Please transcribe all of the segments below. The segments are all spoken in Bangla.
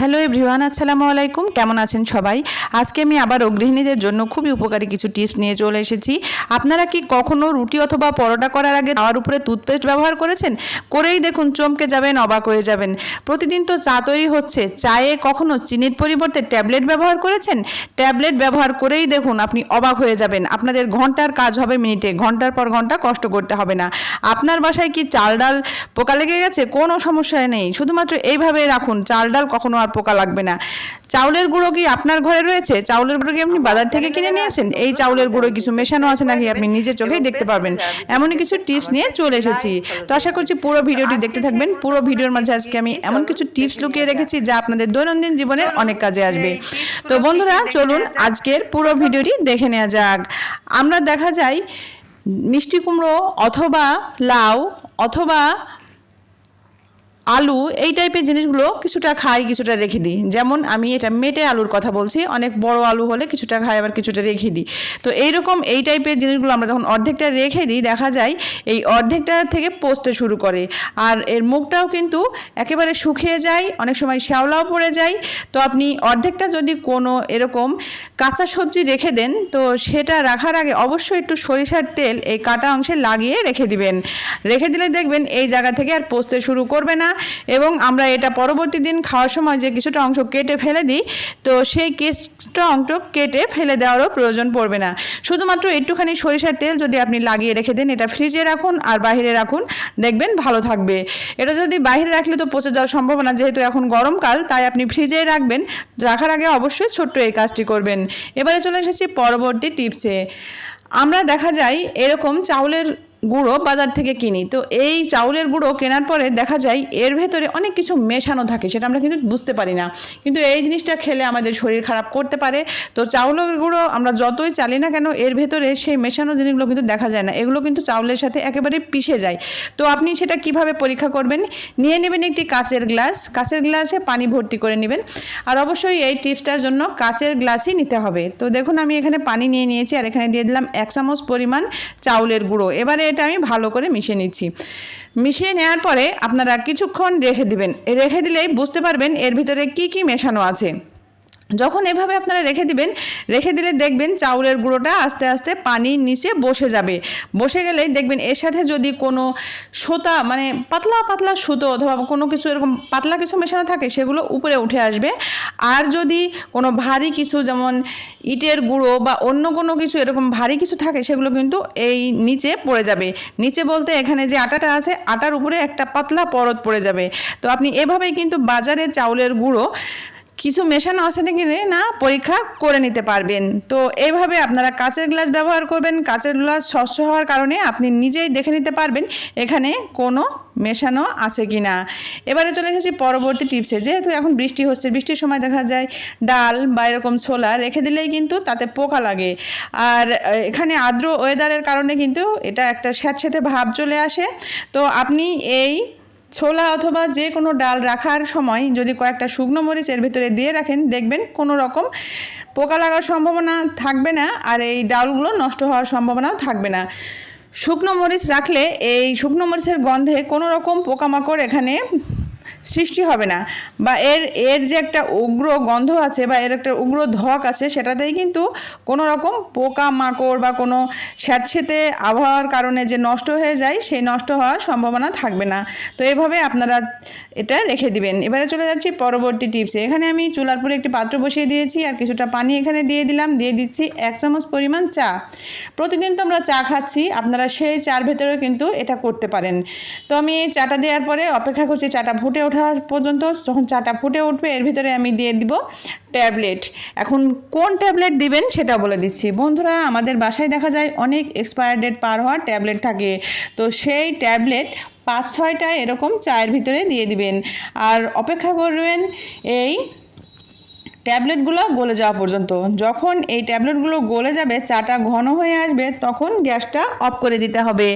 হ্যালো এভরিওয়ান আসসালামু আলাইকুম। কেমন আছেন সবাই? আজকে আমি আবার গৃহিণীদের জন্য খুবই উপকারী কিছু টিপস নিয়ে চলে এসেছি। আপনারা কি কখনো রুটি অথবা পরোটা করার আগে তাওয়ার উপরে টুথপেস্ট ব্যবহার করেছেন? করেই দেখুন, চমকে যাবেন, অবাক হয়ে যাবেন। প্রতিদিন তো চা তৈরি হচ্ছে। চায়ে কখনো চিনির পরিবর্তে ট্যাবলেট ব্যবহার করেছেন? ট্যাবলেট ব্যবহার করেই দেখুন, আপনি অবাক হয়ে যাবেন। আপনাদের ঘণ্টার কাজ হবে মিনিটে। ঘণ্টার পর ঘণ্টা কষ্ট করতে হবে না। আপনার বাসায় কি চাল ডাল পোকা লেগে গেছে? কোনো সমস্যা নেই। শুধুমাত্র এইভাবে রাখুন। চাল ডাল কখনো আর পোকা লাগবে না। চাউলের গুঁড়ো কি আপনার ঘরে রয়েছে? চাউলের গুঁড়ো কি আপনি বাজার থেকে কিনে নিয়েছেন এই চাউলের গুঁড়ো কিছু মেশানো আছে নাকি আপনি নিজের চোখেই দেখতে পারবেন? এমনই কিছু টিপস নিয়ে চলে এসেছি। তো আশা করছি পুরো ভিডিওটি দেখতে থাকবেন। পুরো ভিডিওর মাঝে আজকে আমি এমন কিছু টিপস লুকিয়ে রেখেছি যা আপনাদের দৈনন্দিন জীবনের অনেক কাজে আসবে। তো বন্ধুরা, চলুন আজকের পুরো ভিডিওটি দেখে নেওয়া যাক। আমরা দেখা যায় মিষ্টি কুমড়ো অথবা লাউ অথবা আলু, এই টাইপের জিনিসগুলো কিছুটা খাই, কিছুটা রেখে দিই। যেমন আমি এটা মেটে আলুর কথা বলছি, অনেক বড় আলু হলে কিছুটা খাই, আবার কিছুটা রেখে দিই। তো এইরকম এই টাইপের জিনিসগুলো আমরা যখন অর্ধেকটা রেখে দিই, দেখা যায় এই অর্ধেকটা থেকে পচতে শুরু করে। আর এর মুখটাও কিন্তু একেবারে শুকিয়ে যায়, অনেক সময় শ্যাওলাও পড়ে যায়। তো আপনি অর্ধেকটা যদি কোনো এরকম কাঁচা সবজি রেখে দেন, তো সেটা রাখার আগে অবশ্যই একটু সরিষার তেল এই কাটা অংশে লাগিয়ে রেখে দিবেন। রেখে দিলে দেখবেন এই জায়গা থেকে আর পচতে শুরু করবে না। এবং আমরা এটা পরবর্তী দিন খাওয়ার সময় যে কিছুটা অংশ কেটে ফেলে দিই, তো সেই কিছুটা অংশ কেটে ফেলে দেওয়ারও প্রয়োজন পড়বে না। শুধুমাত্র একটুখানি সরিষার তেল যদি আপনি লাগিয়ে রেখে দেন, এটা ফ্রিজে রাখুন আর বাইরে রাখুন, দেখবেন ভালো থাকবে। এটা যদি বাইরে রাখলে তো পচে যাওয়ার সম্ভাবনা, যেহেতু এখন গরমকাল, তাই আপনি ফ্রিজে রাখবেন। রাখার আগে অবশ্যই ছোট্ট এই কাজটি করবেন। এবারে চলে এসেছি পরবর্তী টিপসে। আমরা দেখা যায় এরকম চাউলের গুঁড়ো বাজার থেকে কিনি। তো এই চাউলের গুঁড়ো কেনার পরে দেখা যায় এর ভেতরে অনেক কিছু মেশানো থাকে, সেটা আমরা কিন্তু বুঝতে পারি না। কিন্তু এই জিনিসটা খেলে আমাদের শরীর খারাপ করতে পারে। তো চাউলের গুঁড়ো আমরা যতই চালি না কেন, এর ভেতরে সেই মেশানো জিনিসগুলো কিন্তু দেখা যায় না। এগুলো কিন্তু চাউলের সাথে একেবারে পিষে যায়। তো আপনি সেটা কীভাবে পরীক্ষা করবেন? নিয়ে নেবেন একটি কাচের গ্লাস। কাচের গ্লাসে পানি ভর্তি করে নেবেন। আর অবশ্যই এই টিপসটার জন্য কাচের গ্লাসই নিতে হবে। তো দেখুন, আমি এখানে পানি নিয়ে নিয়েছি, আর এখানে দিয়ে দিলাম এক চামচ পরিমাণ চাউলের গুঁড়ো। এবারে এটা আমি ভালো করে মিশিয়ে নিচ্ছি। মিশিয়ে নেওয়ার পরে আপনারা কিছুক্ষণ রেখে দিবেন। রেখে দিলেই বুঝতে পারবেন এর ভিতরে কি কি মেশানো আছে। যখন এভাবে আপনারা রেখে দিবেন, রেখে দিলে দেখবেন চাউলের গুঁড়োটা আস্তে আস্তে পানির নিচে বসে যাবে। বসে গেলেই দেখবেন এর সাথে যদি কোনো সুতা মানে পাতলা পাতলা সুতো অথবা কোনো কিছু এরকম পাতলা কিছু মেশানো থাকে, সেগুলো উপরে উঠে আসবে। আর যদি কোনো ভারী কিছু যেমন ইটের গুঁড়ো বা অন্য কোনো কিছু এরকম ভারী কিছু থাকে, সেগুলো কিন্তু এই নিচে পড়ে যাবে। নিচে বলতে এখানে যে আটাটা আছে, আটার উপরে একটা পাতলা পরত পড়ে যাবে। তো আপনি এভাবেই কিন্তু বাজারে চাউলের গুঁড়ো কিছু মেশানো আছে নাকি না, পরীক্ষা করে নিতে পারবেন। তো এইভাবে আপনারা কাঁচের গ্লাস ব্যবহার করবেন। কাঁচের গ্লাস স্বচ্ছ হওয়ার কারণে আপনি নিজেই দেখে নিতে পারবেন এখানে কোনো মেশানো আছে কি না এবারে চলে এসেছি পরবর্তী টিপসে যেহেতু এখন বৃষ্টি হচ্ছে, বৃষ্টির সময় দেখা যায় ডাল বা এরকম ছোলা রেখে দিলেই কিন্তু তাতে পোকা লাগে। আর এখানে আর্দ্র ওয়েদারের কারণে কিন্তু এটা একটা স্যাঁতস্যাঁতে ভাব চলে আসে। তো আপনি এই ছোলা অথবা যে কোনো ডাল রাখার সময় যদি কয়েকটা শুকনো মরিচ এর ভিতরে দিয়ে রাখেন, দেখবেন কোনো রকম পোকা লাগার সম্ভাবনা থাকবে না আর এই ডালগুলো নষ্ট হওয়ার সম্ভাবনাও থাকবে না। শুকনো মরিচ রাখলে এই শুকনো মরিচের গন্ধে কোনো রকম পোকামাকড় এখানে সৃষ্টি হবে না। বা এর এর যে একটা উগ্র গন্ধ আছে বা এর একটা উগ্র ধক আছে, সেটাতেই কিন্তু কোনো রকম পোকা মাকড় বা কোনো স্যাঁতসেঁতে আবহাওয়ার কারণে যে নষ্ট হয়ে যায়, সেই নষ্ট হওয়ার সম্ভাবনা থাকবে না। তো এভাবে আপনারা এটা রেখে দিবেন। এবারে চলে যাচ্ছি পরবর্তী টিপসে এখানে আমি চুলার পরে একটি পাত্র বসিয়ে দিয়েছি আর কিছুটা পানি এখানে দিয়ে দিলাম। দিয়ে দিচ্ছি এক চামচ পরিমাণ চা। প্রতিদিন তো আমরা চা খাচ্ছি, আপনারা সেই চার ভেতরেও কিন্তু এটা করতে পারেন। তো আমি চাটা দেওয়ার পরে অপেক্ষা করছি চাটা ফুটে ওঠার পর্যন্ত যখন চাটা ফুটে উঠবে, এর ভিতরে আমি দিয়ে দিব ট্যাবলেট। এখন কোন ট্যাবলেট দিবেন সেটা বলে দিচ্ছি। বন্ধুরা, আমাদের বাসায় দেখা যায় অনেক এক্সপায়ার ডেট পার হওয়ার ট্যাবলেট থাকে। তো সেই ট্যাবলেট পাঁচ ছয়টা এরকম চায়ের ভিতরে দিয়ে দিবেন। আর অপেক্ষা করবেন এই ট্যাবলেটগুলো গলে যাওয়া পর্যন্ত। যখন এই ট্যাবলেটগুলো গলে যাবে, চাটা ঘন হয়ে আসবে, তখন গ্যাসটা অফ করে দিতে হবে।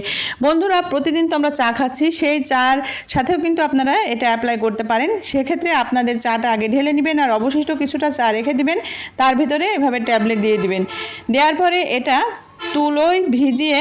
বন্ধুরা, প্রতিদিন তো আমরা চা খাচ্ছি, সেই চার সাথেও কিন্তু আপনারা এটা অ্যাপ্লাই করতে পারেন। সেক্ষেত্রে আপনাদের চাটা আগে ঢেলে নেবেন আর অবশিষ্ট কিছুটা চা রেখে দিবেন, তার ভিতরে এভাবে ট্যাবলেট দিয়ে দিবেন। দেওয়ার পরে এটা তুলোয় ভিজিয়ে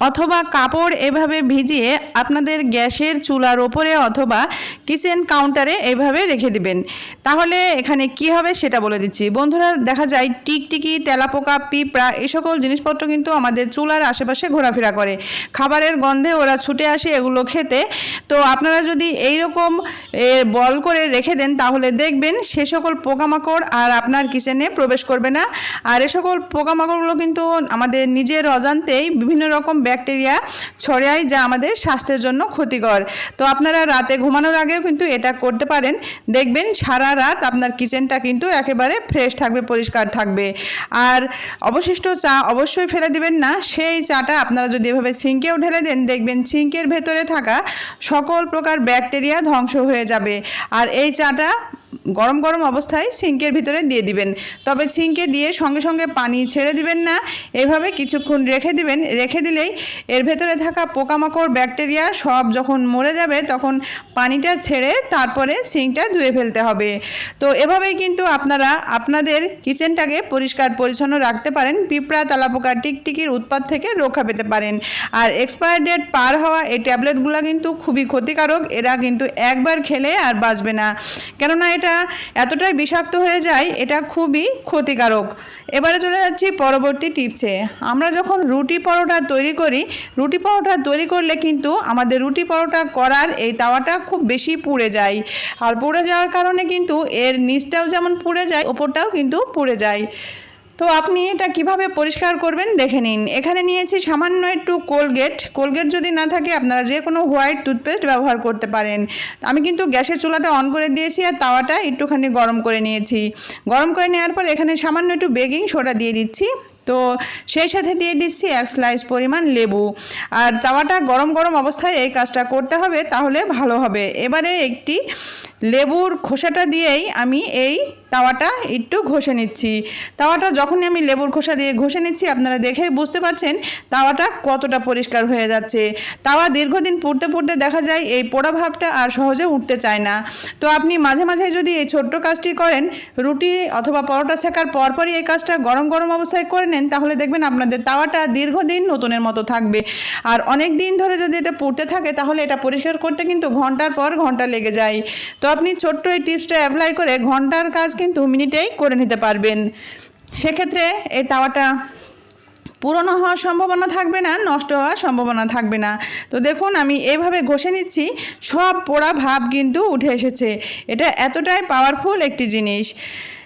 অথবা কাপড় এভাবে ভিজিয়ে আপনাদের গ্যাসের চুলার ওপরে অথবা কিচেন কাউন্টারে এভাবে রেখে দিবেন। তাহলে এখানে কি হবে সেটা বলে দিচ্ছি। বন্ধুরা, দেখা যায় টিকটিকি, তেলাপোকা, পিঁপড়া এই সকল জিনিসপত্র কিন্তু আমাদের চুলার আশেপাশে ঘোরাফেরা করে। খাবারের গন্ধে ওরা ছুটে আসে এগুলো খেতে। তো আপনারা যদি এই রকম বল করে রেখে দেন, তাহলে দেখবেন সে সকল পোকামাকড় আর আপনার কিচেনে প্রবেশ করবে না। আর এ সকল পোকামাকড়গুলো কিন্তু আমাদের নিজের অজান্তেই বিভিন্ন রকম ব্যাকটেরিয়া ছড়ায় যা আমাদের স্বাস্থ্যের জন্য ক্ষতিকর। তো আপনারা রাতে ঘুমানোর আগেও কিন্তু এটা করতে পারেন। দেখবেন সারা রাত আপনার কিচেনটা কিন্তু একেবারে ফ্রেশ থাকবে, পরিষ্কার থাকবে। আর অবশিষ্ট চা অবশ্যই ফেলে দিবেন না। সেই চাটা আপনারা যদি এভাবে সিঙ্কেও ঢেলে দেন, দেখবেন সিঙ্কের ভেতরে থাকা সকল প্রকার ব্যাকটেরিয়া ধ্বংস হয়ে যাবে। আর এই চাটা গরম গরম অবস্থায় সিঙ্কের ভিতরে দিয়ে দিবেন। তবে সিঙ্কে দিয়ে সঙ্গে সঙ্গে পানি ছেড়ে দিবেন না। এভাবে কিছুক্ষণ রেখে দিবেন। রেখে দিলেই এর ভেতরে থাকা পোকামাকড়, ব্যাকটেরিয়া সব যখন মরে যাবে তখন পানিটা ছেড়ে তারপরে সিঙ্কটা ধুয়ে ফেলতে হবে। তো এভাবেই কিন্তু আপনারা আপনাদের কিচেনটাকে পরিষ্কার পরিচ্ছন্ন রাখতে পারেন। পিঁপড়া, তালাপোকা, টিকটিকির উৎপাত থেকে রক্ষা পেতে পারেন। আর এক্সপায়ার ডেট পার হওয়া এই ট্যাবলেটগুলো কিন্তু খুবই ক্ষতিকারক। এরা কিন্তু একবার খেলে আর বাঁচবে না। কেননা এটা এতটাই বিষাক্ত হয়ে যায়, এটা খুবই ক্ষতিকারক। এবারে চলে যাচ্ছি পরবর্তী টিপসে। আমরা যখন রুটি পরোটা তৈরি করি, রুটি পরোটা তৈরি করলে কিন্তু আমাদের রুটি পরোটা করার এই তাওয়াটা খুব বেশি পুড়ে যায়। আর পুড়ে যাওয়ার কারণে কিন্তু এর নিচটাও যেমন পুড়ে যায়, ওপরটাও কিন্তু পুড়ে যায়। তো আপনি এটা কীভাবে পরিষ্কার করবেন দেখে নিন। এখানে নিয়েছি সামান্য একটু কোলগেট। কোলগেট যদি না থাকে আপনারা যে কোনো হোয়াইট টুথপেস্ট ব্যবহার করতে পারেন। আমি কিন্তু গ্যাসের চুলাটা অন করে দিয়েছি আর তাওয়াটা একটুখানি গরম করে নিয়েছি। গরম করে নেওয়ার পর এখানে সামান্য একটু বেকিং সোডা দিয়ে দিচ্ছি। তো সেই সাথে দিয়ে দিচ্ছি এক স্লাইস পরিমাণ লেবু। আর তাওয়াটা গরম গরম অবস্থায় এই কাজটা করতে হবে তাহলে ভালো হবে। এবারে একটি লেবুর খোসাটা দিয়েই আমি এই তাওয়াটা একটু ঘষে নিচ্ছি। তাওয়াটা যখনই আমি লেবুর খোসা দিয়ে ঘষে নিচ্ছি, আপনারা দেখেই বুঝতে পারছেন তাওয়াটা কতটা পরিষ্কার হয়ে যাচ্ছে। তাওয়া দীর্ঘদিন পুড়তে পুড়তে দেখা যায় এই পোড়া ভাবটা আর সহজে উঠতে চায় না। তো আপনি মাঝে মাঝে যদি এই ছোট্ট কাজটি করেন, রুটি অথবা পরোটা শেখার পরপরই এই কাজটা গরম গরম অবস্থায় করে নেন, তাহলে দেখবেন আপনাদের তাওয়াটা দীর্ঘদিন নতুনের মতো থাকবে। আর অনেক দিন ধরে যদি এটা পুড়তে থাকে, তাহলে এটা পরিষ্কার করতে কিন্তু ঘণ্টার পর ঘণ্টা লেগে যায়। তো আপনি ছোট্ট এই টিপসটা অ্যাপ্লাই করে ঘণ্টার কাজ কিন্তু মিনিটেই করে নিতে পারবেন। সেক্ষেত্রে এই তাওয়াটা পুরনো হওয়ার সম্ভাবনা থাকবে না, নষ্ট হওয়ার সম্ভাবনা থাকবে না। তো দেখুন, আমি এভাবে ঘষে নিচ্ছি, সব পোড়া ভাব কিন্তু উঠে এসেছে। এটা এতটাই পাওয়ারফুল একটি জিনিস।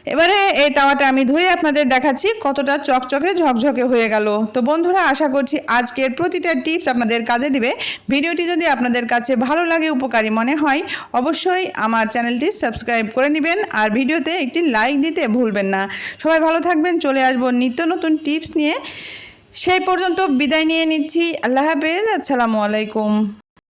এবারে এই তাওয়াটা আমি ধুয়ে আপনাদের দেখাচ্ছি কতটা চকচকে ঝকঝকে হয়ে গেল। তো বন্ধুরা, আশা করছি আজকের প্রতিটা টিপস আপনাদের কাজে দিবে। ভিডিওটি যদি আপনাদের কাছে ভালো লাগে, উপকারী মনে হয়, অবশ্যই আমার চ্যানেলটি সাবস্ক্রাইব করে নেবেন আর ভিডিওতে একটি লাইক দিতে ভুলবেন না। সবাই ভালো থাকবেন, চলে আসব নিত্য নতুন টিপস নিয়ে। সেই পর্যন্ত বিদায় নিয়ে নিচ্ছি। আল্লাহ হাফেজ, আসসালামু আলাইকুম।